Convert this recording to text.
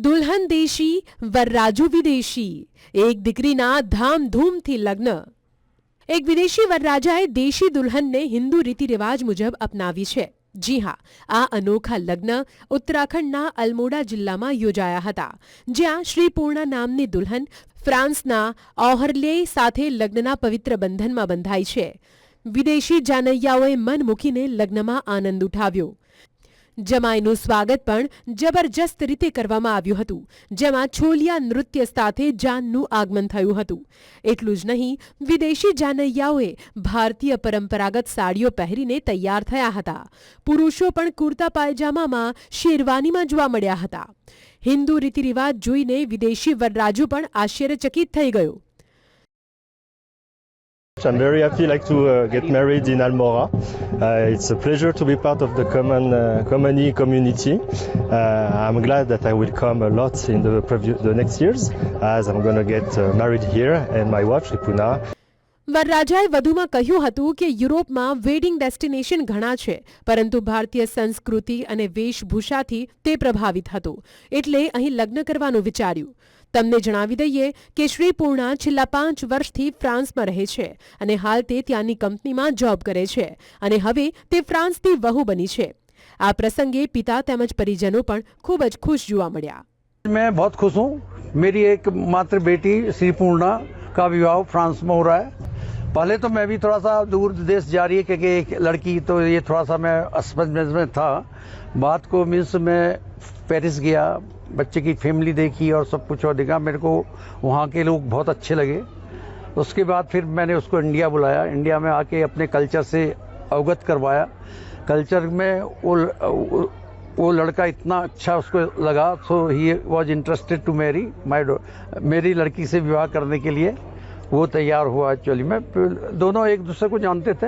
દુલ્હન દેશી, વરરાજુ વિદેશી. એક દીકરીના ધામધૂમથી લગ્ન. એક વિદેશી વરરાજાએ દેશી દુલ્હનને હિન્દુ રીતિ રિવાજ મુજબ અપનાવી છે. જી હા, આ અનોખા લગ્ન ઉત્તરાખંડના અલમોડા જિલ્લામાં યોજાયા હતા, જ્યાં શ્રી પૂર્ણા નામની દુલ્હન ફ્રાન્સના ઓહરલે સાથે લગ્નના પવિત્ર બંધનમાં બંધાઈ છે. વિદેશી જાનૈયાઓએ મન મૂકીને લગ્નમાં આનંદ ઉઠાવ્યો. જમાઈનું સ્વાગત પણ જબરજસ્ત રીતે કરવામાં આવ્યું હતું, જેમાં છોલિયા નૃત્ય સાથે જાનનું આગમન થયું હતું. એટલું જ નહીં, વિદેશી જાનૈયાઓએ ભારતીય પરંપરાગત સાડીઓ પહેરીને તૈયાર થયા હતા. પુરુષો પણ કુર્તા પાયજામામાં શેરવાનીમાં જોવા મળ્યા હતા. હિન્દુ રીતિરિવાજ જોઈને વિદેશી વરરાજુ પણ આશ્ચર્યચકિત થઈ ગયો. I'm very happy like to uh, get married in Almora. Uh, it's a pleasure to be part of the common uh, Comani community. Uh, I'm glad that I will come a lot in the previous, the next years as I'm going to get uh, married here and my wife Ripuna વરરાજાએ વધુમાં કહ્યું હતું કે યુરોપમાં wedding destination ઘણા છે પરંતુ ભારતીય સંસ્કૃતિ અને વેશભૂષાથી તે પ્રભાવિત હતું એટલે અહીં લગ્ન કરવાનું વિચાર્યું તમને જણાવી દઈએ કે શ્રી પૂર્ણા છેલ્લા પાંચ વર્ષથી ફ્રાન્સમાં રહે છે અને હાલ તે ત્યાંની કંપનીમાં જોબ કરે છે અને હવે તે ફ્રાન્સની વહુ બની છે આ પ્રસંગે પિતા તેમજ પરિજનો પણ ખૂબ જ ખુશ જોવા મળ્યા मैं बहुत खुश हूँ मेरी एक मात्र बेटी श्री पूर्णा का विवाह फ्रांस में हो रहा है पहले तो मैं भी थोड़ा सा दूर देश जा रही है, क्योंकि एक लड़की तो ये थोड़ा सा मैं असमंजस में था। बात को मीन्स मैं पेरिस गया, बच्चे की फैमिली देखी और सब कुछ और देखा। मेरे को वहाँ के लोग बहुत अच्छे लगे। उसके बाद फिर मैंने उसको इंडिया बुलाया। इंडिया में आके अपने कल्चर से अवगत करवाया। कल्चर में वो वो लड़का इतना अच्छा उसको लगा so he was interested to marry my मेरी लड़की से विवाह करने के लिए। वो तैयार हुआ एक्चुअली में दोनों एक दूसरे को जानते थे